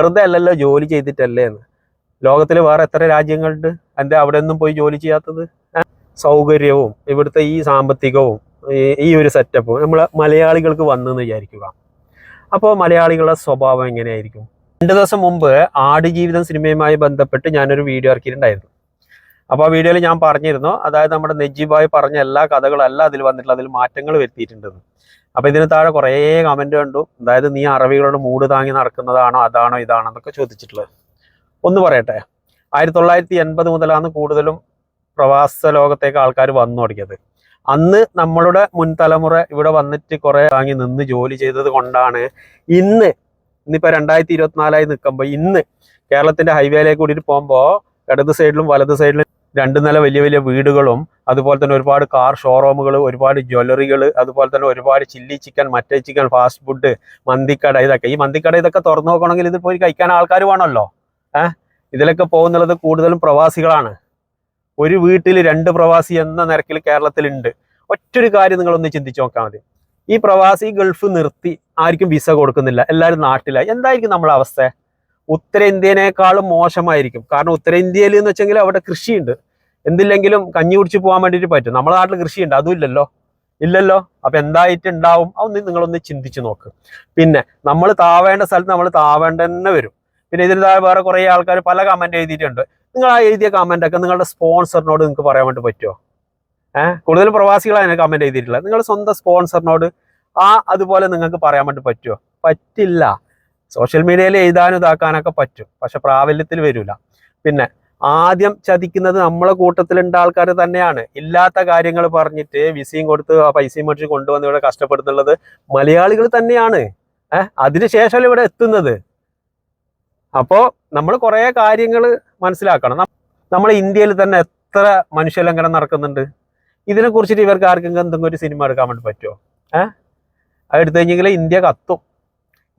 വെറുതെ അല്ലല്ലോ ജോലി ചെയ്തിട്ടല്ലേ എന്ന്. ലോകത്തിൽ വേറെ എത്ര രാജ്യങ്ങളുണ്ട്? എന്റെ അവിടെ ഒന്നും പോയി ജോലി ചെയ്യാത്തത്? സൗകര്യവും ഇവിടുത്തെ ഈ സാമ്പത്തികവും ഈ- ഈ ഒരു സെറ്റപ്പും നമ്മൾ മലയാളികൾക്ക് വന്നെന്ന് വിചാരിക്കുക. അപ്പോൾ മലയാളികളുടെ സ്വഭാവം എങ്ങനെയായിരിക്കും? രണ്ട് ദിവസം മുമ്പ് ആടുജീവിതം സിനിമയുമായി ബന്ധപ്പെട്ട് ഞാനൊരു വീഡിയോ ഇറക്കിയിട്ടുണ്ടായിരുന്നു. അപ്പോൾ ആ വീഡിയോയിൽ ഞാൻ പറഞ്ഞിരുന്നു അതായത് നമ്മുടെ നജീബായി പറഞ്ഞ എല്ലാ കഥകളല്ല അതിൽ വന്നിട്ടുള്ള അതിൽ മാറ്റങ്ങൾ വരുത്തിയിട്ടുണ്ടെന്ന്. അപ്പോൾ ഇതിന് താഴെ കുറേ കമന്റ് കണ്ടു. അതായത് നീ അറബികളോട് മൂട് താങ്ങി നടക്കുന്നതാണോ അതാണോ ഇതാണോ എന്നൊക്കെ ചോദിച്ചിട്ടുള്ളത്. ഒന്ന് പറയട്ടെ. ആയിരത്തി തൊള്ളായിരത്തി എൺപത് മുതലാണ് കൂടുതലും പ്രവാസ ലോകത്തേക്ക് ആൾക്കാർ വന്നു തുടങ്ങിയത്. അന്ന് നമ്മളുടെ മുൻ തലമുറ ഇവിടെ വന്നിട്ട് കുറെ വാങ്ങി നിന്ന് ജോലി ചെയ്തത് കൊണ്ടാണ് ഇന്ന് ഇന്നിപ്പോ രണ്ടായിരത്തി ഇരുപത്തിനാലായി നിൽക്കുമ്പോൾ ഇന്ന് കേരളത്തിന്റെ ഹൈവേയിലേക്ക് കൂടിയിട്ട് പോകുമ്പോൾ ഇടത് സൈഡിലും വലത് സൈഡിലും രണ്ട് നില വലിയ വലിയ വീടുകളും അതുപോലെ തന്നെ ഒരുപാട് കാർ ഷോറൂമുകൾ ഒരുപാട് ജ്വല്ലറികൾ അതുപോലെ തന്നെ ഒരുപാട് ചില്ലി ചിക്കൻ മറ്റേ ചിക്കൻ ഫാസ്റ്റ് ഫുഡ് മന്തിക്കട ഇതൊക്കെ. ഈ മന്തിക്കട ഇതൊക്കെ തുറന്നു നോക്കണമെങ്കിൽ ഇത് പോയി കഴിക്കാൻ ആൾക്കാർ വേണമല്ലോ? ഏഹ് ഇതിലൊക്കെ പോകുന്നുള്ളത് കൂടുതലും പ്രവാസികളാണ്. ഒരു വീട്ടിൽ രണ്ട് പ്രവാസി എന്ന നിരക്കിൽ കേരളത്തിലുണ്ട്. ഒറ്റൊരു കാര്യം നിങ്ങളൊന്ന് ചിന്തിച്ചു നോക്കാൻ മതി. ഈ പ്രവാസി ഗൾഫ് നിർത്തി ആർക്കും വിസ കൊടുക്കുന്നില്ല. എല്ലാവരും നാട്ടിലായി എന്തായിരിക്കും നമ്മളെ അവസ്ഥ? ഉത്തരേന്ത്യനേക്കാളും മോശമായിരിക്കും. കാരണം ഉത്തരേന്ത്യയിൽ എന്ന് വെച്ചെങ്കിൽ അവിടെ കൃഷിയുണ്ട്. എന്തില്ലെങ്കിലും കഞ്ഞി കുടിച്ച് പോകാൻ വേണ്ടിയിട്ട് പറ്റും. നമ്മുടെ നാട്ടിൽ കൃഷിയുണ്ട്. അതും ഇല്ലല്ലോ. ഇല്ലല്ലോ. അപ്പൊ എന്തായിട്ടുണ്ടാവും? അതൊന്ന് നിങ്ങളൊന്ന് ചിന്തിച്ചു നോക്ക്. പിന്നെ നമ്മൾ താവേണ്ട സ്ഥലത്ത് നമ്മൾ താവേണ്ട തന്നെ വരും. പിന്നെ ഇതിന് താഴെ വേറെ കുറേ ആൾക്കാർ പല കമന്റ് എഴുതിയിട്ടുണ്ട്. നിങ്ങൾ ആ എഴുതിയ കമന്റ് ഒക്കെ നിങ്ങളുടെ സ്പോൺസറിനോട് നിങ്ങൾക്ക് പറയാൻ വേണ്ടി പറ്റുമോ ഏഹ് കൂടുതൽ പ്രവാസികളാണ് കമന്റ് എഴുതിയിട്ടുള്ളത്. നിങ്ങൾ സ്വന്തം സ്പോൺസറിനോട് ആ അതുപോലെ നിങ്ങൾക്ക് പറയാൻ വേണ്ടി പറ്റുമോ പറ്റില്ല. സോഷ്യൽ മീഡിയയിൽ എഴുതാനും ഇതാക്കാനൊക്കെ പറ്റും. പക്ഷെ പ്രാബല്യത്തിൽ വരില്ല പിന്നെ ആദ്യം ചതിക്കുന്നത് നമ്മളെ കൂട്ടത്തിലുണ്ട ആൾക്കാർ തന്നെയാണ്. ഇല്ലാത്ത കാര്യങ്ങൾ പറഞ്ഞിട്ട് വിസയും കൊടുത്ത് ആ പൈസയും മേടിച്ച് കൊണ്ടുവന്ന് ഇവിടെ കഷ്ടപ്പെടുന്നുള്ളത് മലയാളികൾ തന്നെയാണ്. ഏഹ് അതിനുശേഷം ഇവിടെ എത്തുന്നത്? അപ്പോ നമ്മൾ കുറേ കാര്യങ്ങൾ മനസ്സിലാക്കണം. നമ്മൾ ഇന്ത്യയിൽ തന്നെ എത്ര മനുഷ്യലംഘനം നടക്കുന്നുണ്ട്? ഇതിനെ കുറിച്ചിട്ട് ഇവർക്ക് ആർക്കെങ്കിലും എന്തെങ്കിലും ഒരു സിനിമ എടുക്കാൻ വേണ്ടി പറ്റുമോ? ഏഹ് അത് എടുത്തു കഴിഞ്ഞെങ്കിൽ ഇന്ത്യ കത്തും.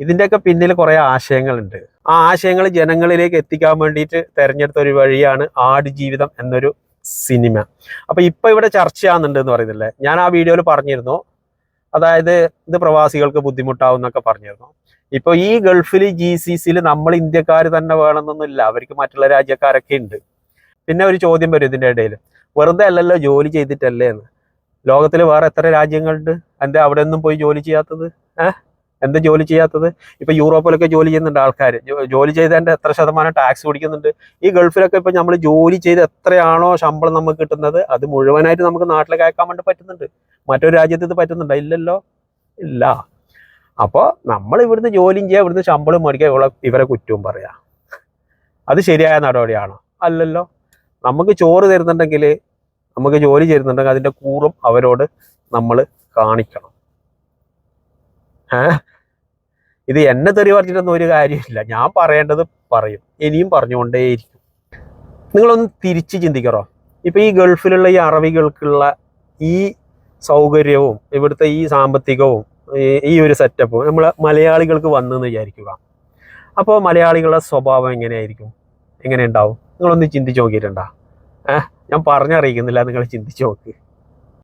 ഇതിന്റെയൊക്കെ പിന്നിൽ കുറേ ആശയങ്ങളുണ്ട്. ആ ആശയങ്ങൾ ജനങ്ങളിലേക്ക് എത്തിക്കാൻ വേണ്ടിയിട്ട് തെരഞ്ഞെടുത്ത ഒരു വഴിയാണ് ആടുജീവിതം എന്നൊരു സിനിമ. അപ്പൊ ഇപ്പൊ ഇവിടെ ചർച്ചയാകുന്നുണ്ട് എന്ന് പറയുന്നില്ലേ? ഞാൻ ആ വീഡിയോയിൽ പറഞ്ഞിരുന്നു. അതായത് ഇത് പ്രവാസികൾക്ക് ബുദ്ധിമുട്ടാവും എന്നൊക്കെ പറഞ്ഞിരുന്നു. ഇപ്പൊ ഈ ഗൾഫിൽ ജി സി സിയിൽ നമ്മൾ ഇന്ത്യക്കാർ തന്നെ വേണമെന്നൊന്നുമില്ല. അവർക്ക് മറ്റുള്ള രാജ്യക്കാരൊക്കെ ഉണ്ട്. പിന്നെ ഒരു ചോദ്യം വരും ഇതിന്റെ ഇടയിൽ വെറുതെ അല്ലല്ലോ ജോലി ചെയ്തിട്ടല്ലേ എന്ന്. ലോകത്തിൽ വേറെ എത്ര രാജ്യങ്ങളുണ്ട്? എന്താ അവിടെ ഒന്നും പോയി ജോലി ചെയ്യാത്തത്? ഏഹ്? എന്താ ജോലി ചെയ്യാത്തത്? ഇപ്പൊ യൂറോപ്പിലൊക്കെ ജോലി ചെയ്യുന്നുണ്ട് ആൾക്കാർ ജോലി ചെയ്തതിന്റെ എത്ര ശതമാനം ടാക്സ് പിടിക്കുന്നുണ്ട്. ഈ ഗൾഫിലൊക്കെ ഇപ്പൊ നമ്മൾ ജോലി ചെയ്ത് എത്രയാണോ ശമ്പളം നമുക്ക് കിട്ടുന്നത് അത് മുഴുവനായിട്ട് നമുക്ക് നാട്ടിലേക്ക് അയക്കാൻ വേണ്ടി പറ്റുന്നുണ്ട്. മറ്റൊരു രാജ്യത്ത് ഇത് പറ്റുന്നുണ്ടോ? ഇല്ലല്ലോ. ഇല്ല. അപ്പോൾ നമ്മൾ ഇവിടുന്ന് ജോലിയും ചെയ്യുക ഇവിടുന്ന് ശമ്പളം മേടിക്കുക ഇവളെ ഇവരെ കുറ്റവും പറയാ. അത് ശരിയായ നടപടിയാണോ? അല്ലല്ലോ. നമുക്ക് ചോറ് തരുന്നുണ്ടെങ്കിൽ നമുക്ക് ജോലി ചെയ്യുന്നുണ്ടെങ്കിൽ അതിന്റെ കൂറും അവരോട് നമ്മൾ കാണിക്കണം. ഏഹ്? ഇത് എന്നെ തെറി പറഞ്ഞിട്ടൊന്നും ഒരു കാര്യമില്ല. ഞാൻ പറയേണ്ടത് പറയും. ഇനിയും പറഞ്ഞുകൊണ്ടേയിരിക്കും. നിങ്ങളൊന്ന് തിരിച്ച് ചിന്തിക്കറോ? ഇപ്പൊ ഈ ഗൾഫിലുള്ള ഈ അറബികൾക്കുള്ള ഈ സൗകര്യവും ഇവിടുത്തെ ഈ സാമ്പത്തികവും ഈ ഒരു സെറ്റപ്പും നമ്മൾ മലയാളികൾക്ക് വന്നെന്ന് വിചാരിക്കുക. അപ്പോൾ മലയാളികളുടെ സ്വഭാവം എങ്ങനെയായിരിക്കും? എങ്ങനെ ഉണ്ടാവും? നിങ്ങളൊന്ന് ചിന്തിച്ച് നോക്കിയിട്ടുണ്ടോ? ഏഹ് ഞാൻ പറഞ്ഞറിയിക്കുന്നില്ല. നിങ്ങൾ ചിന്തിച്ച് നോക്ക്.